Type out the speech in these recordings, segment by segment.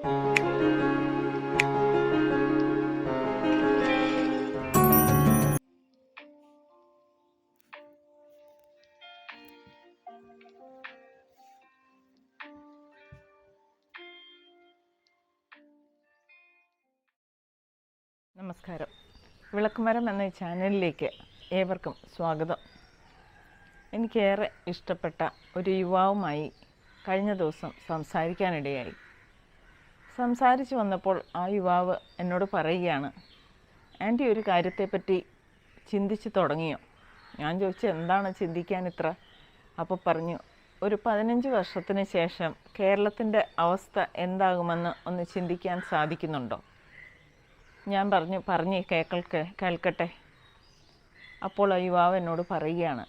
നമസ്കാരം. വിളക്കുമരം എന്ന ചാനലിലേക്ക് ഏവർക്കും സ്വാഗതം. എനിക്കേറെ ഇഷ്ടപ്പെട്ട ഒരു യുവാവുമായി കഴിഞ്ഞ ദിവസം സംസാരിക്കാനിടയായി. സംസാരിച്ചു വന്നപ്പോൾ ആ യുവാവ് എന്നോട് പറയുകയാണ് ആന്റി ഒരു കാര്യത്തെപ്പറ്റി ചിന്തിച്ച് തുടങ്ങിയോ? ഞാൻ ചോദിച്ചു എന്താണ് ചിന്തിക്കാൻ ഇത്ര? അപ്പോൾ പറഞ്ഞു ഒരു പതിനഞ്ച് വർഷത്തിന് ശേഷം കേരളത്തിന്റെ അവസ്ഥ എന്താകുമെന്ന് ഒന്ന് ചിന്തിക്കാൻ സാധിക്കുന്നുണ്ടോ? ഞാൻ പറഞ്ഞു പറഞ്ഞു കേൾക്കെ കേൾക്കട്ടെ. അപ്പോൾ ആ യുവാവ് എന്നോട് പറയുകയാണ്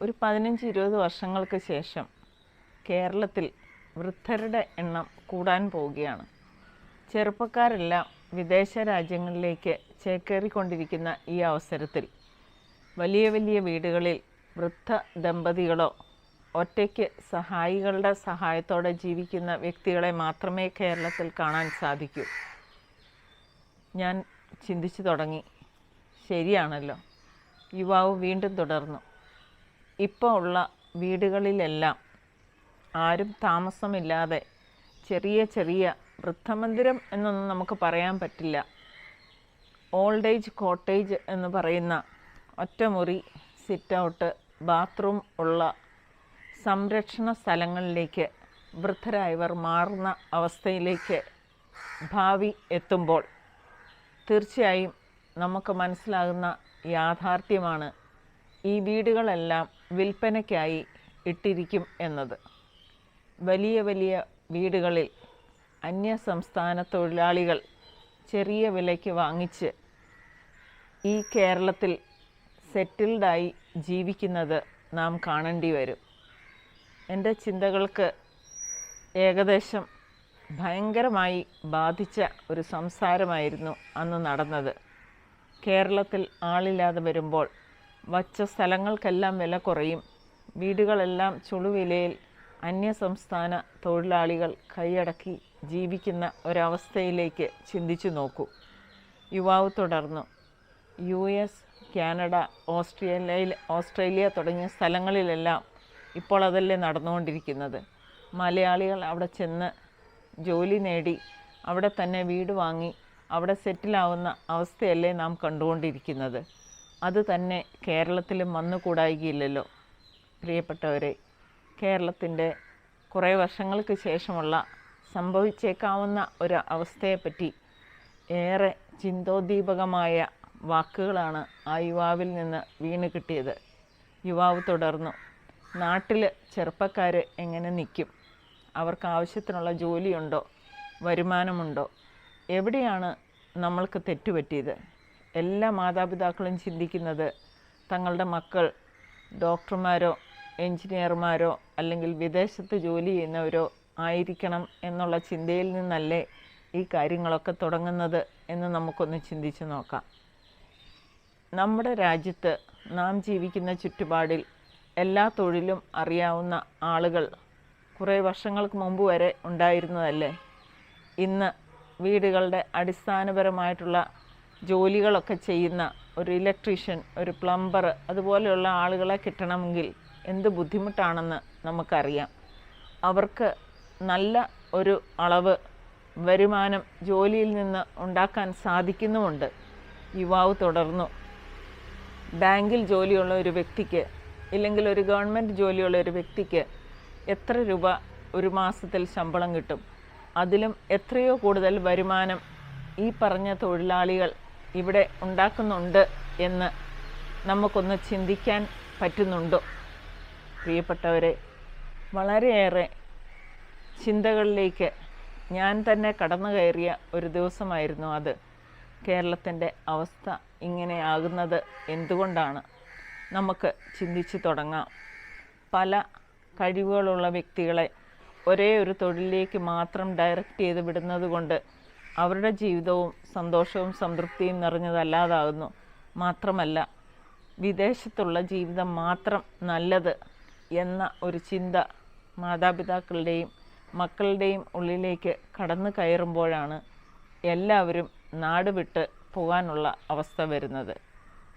ഒരു പതിനഞ്ച് ഇരുപത് വർഷങ്ങൾക്ക് ശേഷം കേരളത്തിൽ വൃദ്ധരുടെ എണ്ണം കൂടാൻ പോവുകയാണ്. ചെറുപ്പക്കാരെല്ലാം വിദേശ രാജ്യങ്ങളിലേക്ക് ചേക്കേറിക്കൊണ്ടിരിക്കുന്ന ഈ അവസരത്തിൽ വലിയ വലിയ വീടുകളിൽ വൃദ്ധ ദമ്പതികളോ ഒറ്റയ്ക്ക് സഹായികളുടെ സഹായത്തോടെ ജീവിക്കുന്ന വ്യക്തികളെ മാത്രമേ കേരളത്തിൽ കാണാൻ സാധിക്കൂ. ഞാൻ ചിന്തിച്ചു തുടങ്ങി. ശരിയാണല്ലോ. യുവാവ് വീണ്ടും തുടർന്നു. ഇപ്പോൾ ഉള്ള വീടുകളിലെല്ലാം ആരും താമസമില്ലാതെ ചെറിയ ചെറിയ വൃദ്ധമന്ദിരം എന്നൊന്നും നമുക്ക് പറയാൻ പറ്റില്ല. ഓൾഡ് ഏജ് കോട്ടേജ് എന്ന് പറയുന്ന ഒറ്റമുറി സിറ്റ് ഔട്ട് ബാത്റൂം ഉള്ള സംരക്ഷണ സ്ഥലങ്ങളിലേക്ക് വൃദ്ധരായവർ മാറുന്ന അവസ്ഥയിലേക്ക് ഭാവി എത്തുമ്പോൾ തീർച്ചയായും നമുക്ക് മനസ്സിലാകുന്ന യാഥാർത്ഥ്യമാണ് ഈ വീടുകളെല്ലാം വിൽപ്പനയ്ക്കായി ഇട്ടിരിക്കും എന്നത്. വലിയ വലിയ വീടുകളിൽ അന്യ സംസ്ഥാന തൊഴിലാളികൾ ചെറിയ വിലയ്ക്ക് വാങ്ങിച്ച് ഈ കേരളത്തിൽ സെറ്റിൽഡായി ജീവിക്കുന്നത് നാം കാണേണ്ടി വരും. എന്റെ ചിന്തകൾക്ക് ഏകദേശം ഭയങ്കരമായി ബാധിച്ച ഒരു സംസാരമായിരുന്നു അന്ന് നടന്നത്. കേരളത്തിൽ ആളില്ലാതെ വരുമ്പോൾ വച്ച സ്ഥലങ്ങൾക്കെല്ലാം വില കുറയും വീടുകളെല്ലാം ചുളുവിലയിൽ അന്യസംസ്ഥാന തൊഴിലാളികൾ കൈയടക്കി ജീവിക്കുന്ന ഒരവസ്ഥയിലേക്ക് ചിന്തിച്ചു നോക്കൂ. യുവാവ് തുടർന്നു. യു എസ് കാനഡ ഓസ്ട്രേലിയയിൽ ഓസ്ട്രേലിയ തുടങ്ങിയ സ്ഥലങ്ങളിലെല്ലാം ഇപ്പോൾ അതല്ലേ നടന്നുകൊണ്ടിരിക്കുന്നത്. മലയാളികൾ അവിടെ ചെന്ന് ജോലി നേടി അവിടെ തന്നെ വീട് വാങ്ങി അവിടെ സെറ്റിലാവുന്ന അവസ്ഥയല്ലേ നാം കണ്ടുകൊണ്ടിരിക്കുന്നത്. അത് തന്നെ കേരളത്തിലും വന്നുകൂടായികയില്ലല്ലോ. പ്രിയപ്പെട്ടവരെ കേരളത്തിന്റെ കുറേ വർഷങ്ങൾക്ക് ശേഷമുള്ള സംഭവിച്ചേക്കാവുന്ന ഒരു അവസ്ഥയെപ്പറ്റി ഏറെ ചിന്തോദ്ദീപകമായ വാക്കുകളാണ് ആ യുവാവിൽ നിന്ന് വീണ് കിട്ടിയത്. യുവാവ് തുടർന്നു നാട്ടിൽ ചെറുപ്പക്കാർ എങ്ങനെ നിൽക്കും അവർക്ക് ആവശ്യത്തിനുള്ള ജോലിയുണ്ടോ? വരുമാനമുണ്ടോ? എവിടെയാണ് നമ്മൾക്ക് തെറ്റുപറ്റിയത്? എല്ലാ മാതാപിതാക്കളും ചിന്തിക്കുന്നത് തങ്ങളുടെ മക്കൾ ഡോക്ടർമാരോ എഞ്ചിനീയർമാരോ അല്ലെങ്കിൽ വിദേശത്ത് ജോലി ചെയ്യുന്നവരോ ആയിരിക്കണം എന്നുള്ള ചിന്തയിൽ നിന്നല്ലേ ഈ കാര്യങ്ങളൊക്കെ തുടങ്ങുന്നത് എന്ന് നമുക്കൊന്ന് ചിന്തിച്ച് നോക്കാം. നമ്മുടെ രാജ്യത്ത് നാം ജീവിക്കുന്ന ചുറ്റുപാടിൽ എല്ലാ തൊഴിലും അറിയാവുന്ന ആളുകൾ കുറേ വർഷങ്ങൾക്ക് മുമ്പ് വരെ ഉണ്ടായിരുന്നതല്ലേ? ഇന്ന് വീടുകളുടെ അടിസ്ഥാനപരമായിട്ടുള്ള ജോലികളൊക്കെ ചെയ്യുന്ന ഒരു ഇലക്ട്രീഷ്യൻ ഒരു പ്ലംബർ അതുപോലെയുള്ള ആളുകളെ കിട്ടണമെങ്കിൽ എന്ത് ബുദ്ധിമുട്ടാണെന്ന് നമുക്കറിയാം. അവർക്ക് നല്ല ഒരു അളവ് വരുമാനം ജോലിയിൽ നിന്ന് ഉണ്ടാക്കാൻ സാധിക്കുന്നുമുണ്ട്. യുവാവ് തുടർന്നു. ബാങ്കിൽ ജോലിയുള്ള ഒരു വ്യക്തിക്ക് ഇല്ലെങ്കിൽ ഒരു ഗവൺമെന്റ് ജോലിയുള്ള ഒരു വ്യക്തിക്ക് എത്ര രൂപ ഒരു മാസത്തിൽ ശമ്പളം കിട്ടും? അതിലും എത്രയോ കൂടുതൽ വരുമാനം ഈ പറഞ്ഞ തൊഴിലാളികൾ ഇവിടെ ഉണ്ടാക്കുന്നുണ്ട് എന്ന് നമുക്കൊന്ന് ചിന്തിക്കാൻ പറ്റുന്നുണ്ടോ? പ്രിയപ്പെട്ടവരെ വളരെയേറെ ചിന്തകളിലേക്ക് ഞാൻ തന്നെ കടന്നു കയറിയ ഒരു ദിവസമായിരുന്നു അത്. കേരളത്തിന്റെ അവസ്ഥ ഇങ്ങനെ ഇങ്ങനെയാകുന്നത് എന്തുകൊണ്ടാണ്? നമുക്ക് ചിന്തിച്ചു തുടങ്ങാം. പല കഴിവുകളുള്ള വ്യക്തികളെ ഒരേ ഒരു തൊഴിലിലേക്ക് മാത്രം ഡയറക്റ്റ് ചെയ്ത് വിടുന്നത് കൊണ്ട് അവരുടെ ജീവിതവും സന്തോഷവും സംതൃപ്തിയും നിറഞ്ഞതല്ലാതാകുന്നു. മാത്രമല്ല വിദേശത്തുള്ള ജീവിതം മാത്രം നല്ലത് എന്ന ഒരു ചിന്ത മാതാപിതാക്കളുടെയും മക്കളുടെയും ഉള്ളിലേക്ക് കടന്നു കയറുമ്പോഴാണ് എല്ലാവരും നാട് വിട്ട് പോകാനുള്ള അവസ്ഥ വരുന്നത്.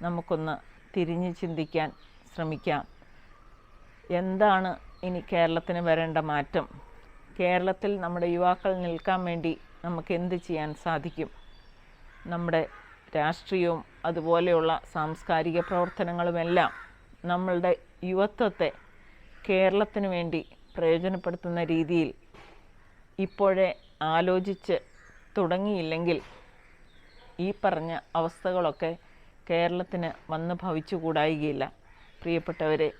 നമുക്കൊന്ന് തിരിഞ്ഞ് ചിന്തിക്കാൻ ശ്രമിക്കാം. എന്താണ് ഇനി കേരളത്തിന് വരേണ്ട മാറ്റം? കേരളത്തിൽ നമ്മുടെ യുവാക്കൾ നിൽക്കാൻ വേണ്ടി നമുക്ക് എന്ത് ചെയ്യാൻ സാധിക്കും? നമ്മുടെ രാഷ്ട്രീയവും അതുപോലെയുള്ള സാംസ്കാരിക പ്രവർത്തനങ്ങളുമെല്ലാം നമ്മളുടെ യുവത്വത്തെ കേരളത്തിന് വേണ്ടി പ്രയോജനപ്പെടുത്തുന്ന രീതിയിൽ ഇപ്പോഴേ ആലോചിച്ച് തുടങ്ങിയില്ലെങ്കിൽ ഈ പറഞ്ഞ അവസ്ഥകളൊക്കെ കേരളത്തിന് വന്ന് ഭവിച്ചുകൂടായികയില്ല പ്രിയപ്പെട്ടവരെ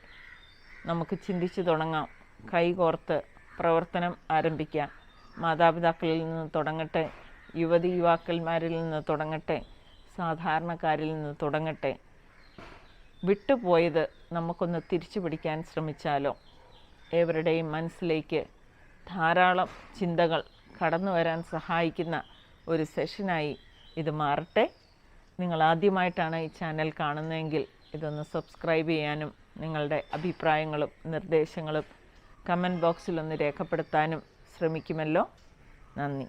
നമുക്ക് ചിന്തിച്ചു തുടങ്ങാം. കൈകോർത്ത് പ്രവർത്തനം ആരംഭിക്കാം. മാതാപിതാക്കളിൽ നിന്ന് തുടങ്ങട്ടെ യുവതി യുവാക്കന്മാരിൽ നിന്ന് തുടങ്ങട്ടെ സാധാരണക്കാരിൽ നിന്ന് തുടങ്ങട്ടെ. വിട്ടുപോയത് നമുക്കൊന്ന് തിരിച്ചു പിടിക്കാൻ ശ്രമിച്ചാലോ? ഏവരുടെയും മനസ്സിലേക്ക് ധാരാളം ചിന്തകൾ കടന്നു വരാൻ സഹായിക്കുന്ന ഒരു സെഷനായി ഇത് മാറട്ടെ. നിങ്ങൾ ആദ്യമായിട്ടാണ് ഈ ചാനൽ കാണുന്നതെങ്കിൽ ഇതൊന്ന് സബ്സ്ക്രൈബ് ചെയ്യാനും നിങ്ങളുടെ അഭിപ്രായങ്ങളും നിർദ്ദേശങ്ങളും കമന്റ് ബോക്സിലൊന്ന് രേഖപ്പെടുത്താനും ശ്രമിക്കുമല്ലോ. നന്ദി.